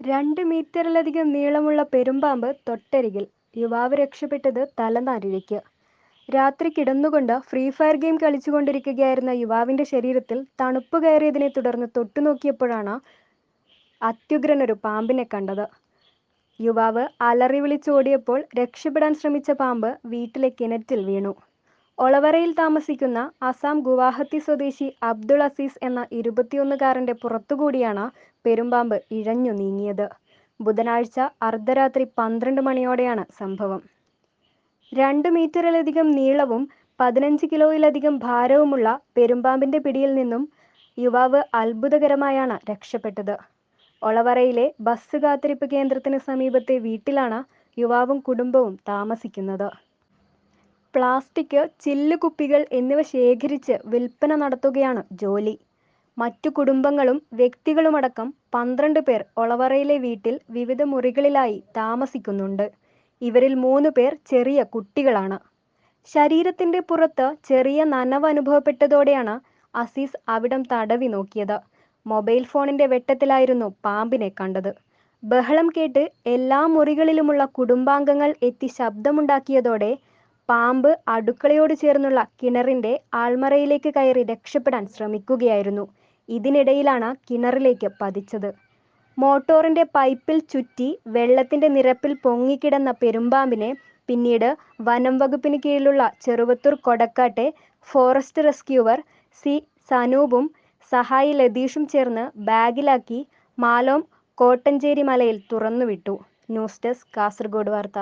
രണ്ട് മീറ്ററിലധികം നീളമുള്ള പെരുമ്പാമ്പ് തൊട്ടരികിൽ യുവാവ് രക്ഷപ്പെട്ടത് തലനാരിഴയ്ക്ക്. രാത്രി കിടന്നുകൊണ്ട് ഫ്രീ ഫയർ ഗെയിം കളിച്ചുകൊണ്ടിരിക്കുകയായിരുന്ന യുവാവിന്റെ ശരീരത്തിൽ തണുപ്പ് കയറിയതിനെ തുടർന്ന് തൊട്ടുനോക്കിയപ്പോഴാണ് അത്യുഗ്രനൊരു പാമ്പിനെ കണ്ടത്. യുവാവ് അലറി വിളിച്ചോടിയപ്പോൾ രക്ഷപ്പെടാൻ ശ്രമിച്ച പാമ്പ് വീട്ടിലെ കിണറ്റിൽ വീണു. ഒളവറയിൽ താമസിക്കുന്ന അസാം ഗുവാഹത്തി സ്വദേശി അബ്ദുൾ അസീസ് എന്ന ഇരുപത്തിയൊന്നുകാരന്റെ പുറത്തുകൂടിയാണ് പെരുമ്പാമ്പ് ഇഴഞ്ഞു നീങ്ങിയത്. ബുധനാഴ്ച അർദ്ധരാത്രി പന്ത്രണ്ട് മണിയോടെയാണ് സംഭവം. രണ്ട് മീറ്ററിലധികം നീളവും പതിനഞ്ച് കിലോയിലധികം ഭാരവുമുള്ള പെരുമ്പാമ്പിന്റെ പിടിയിൽ നിന്നും യുവാവ് അത്ഭുതകരമായാണ് രക്ഷപ്പെട്ടത്. ഒളവറയിലെ ബസ് കാത്തിരിപ്പ് കേന്ദ്രത്തിന് സമീപത്തെ വീട്ടിലാണ് യുവാവും കുടുംബവും താമസിക്കുന്നത്. പ്ലാസ്റ്റിക് ചില്ലുകുപ്പികൾ എന്നിവ ശേഖരിച്ച് വിൽപ്പന നടത്തുകയാണ് ജോലി. മറ്റു കുടുംബങ്ങളും വ്യക്തികളുമടക്കം പന്ത്രണ്ട് പേർ ഒളവറയിലെ വീട്ടിൽ വിവിധ മുറികളിലായി താമസിക്കുന്നുണ്ട്. ഇവരിൽ മൂന്ന് പേർ ചെറിയ കുട്ടികളാണ്. ശരീരത്തിന്റെ പുറത്ത് ചെറിയ നനവ് അനുഭവപ്പെട്ടതോടെയാണ് അസീസ് അവിടം തടവി നോക്കിയത്. മൊബൈൽ ഫോണിന്റെ വെട്ടത്തിലായിരുന്നു പാമ്പിനെ കണ്ടത്. ബഹളം കേട്ട് എല്ലാ മുറികളിലുമുള്ള കുടുംബാംഗങ്ങൾ എത്തി ശബ്ദമുണ്ടാക്കിയതോടെ പാമ്പ് അടുക്കളയോട് ചേർന്നുള്ള കിണറിന്റെ ആൾമറയിലേക്ക് കയറി രക്ഷപ്പെടാൻ ശ്രമിക്കുകയായിരുന്നു. ഇതിനിടയിലാണ് കിണറിലേക്ക് പതിച്ചത്. മോട്ടോറിന്റെ പൈപ്പിൽ ചുറ്റി വെള്ളത്തിന്റെ നിരപ്പിൽ പൊങ്ങിക്കിടന്ന പെരുമ്പാമ്പിനെ പിന്നീട് വനം വകുപ്പിന് കീഴിലുള്ള ചെറുവത്തൂർ കൊടക്കാട്ടെ ഫോറസ്റ്റ് റെസ്ക്യൂവർ സി സനൂപും സഹായി ലതീഷും ചേർന്ന് ബാഗിലാക്കി മാലോം കോട്ടഞ്ചേരി മലയിൽ തുറന്നുവിട്ടു. ന്യൂസ് ഡെസ്ക് കാസർഗോഡ് വാർത്ത.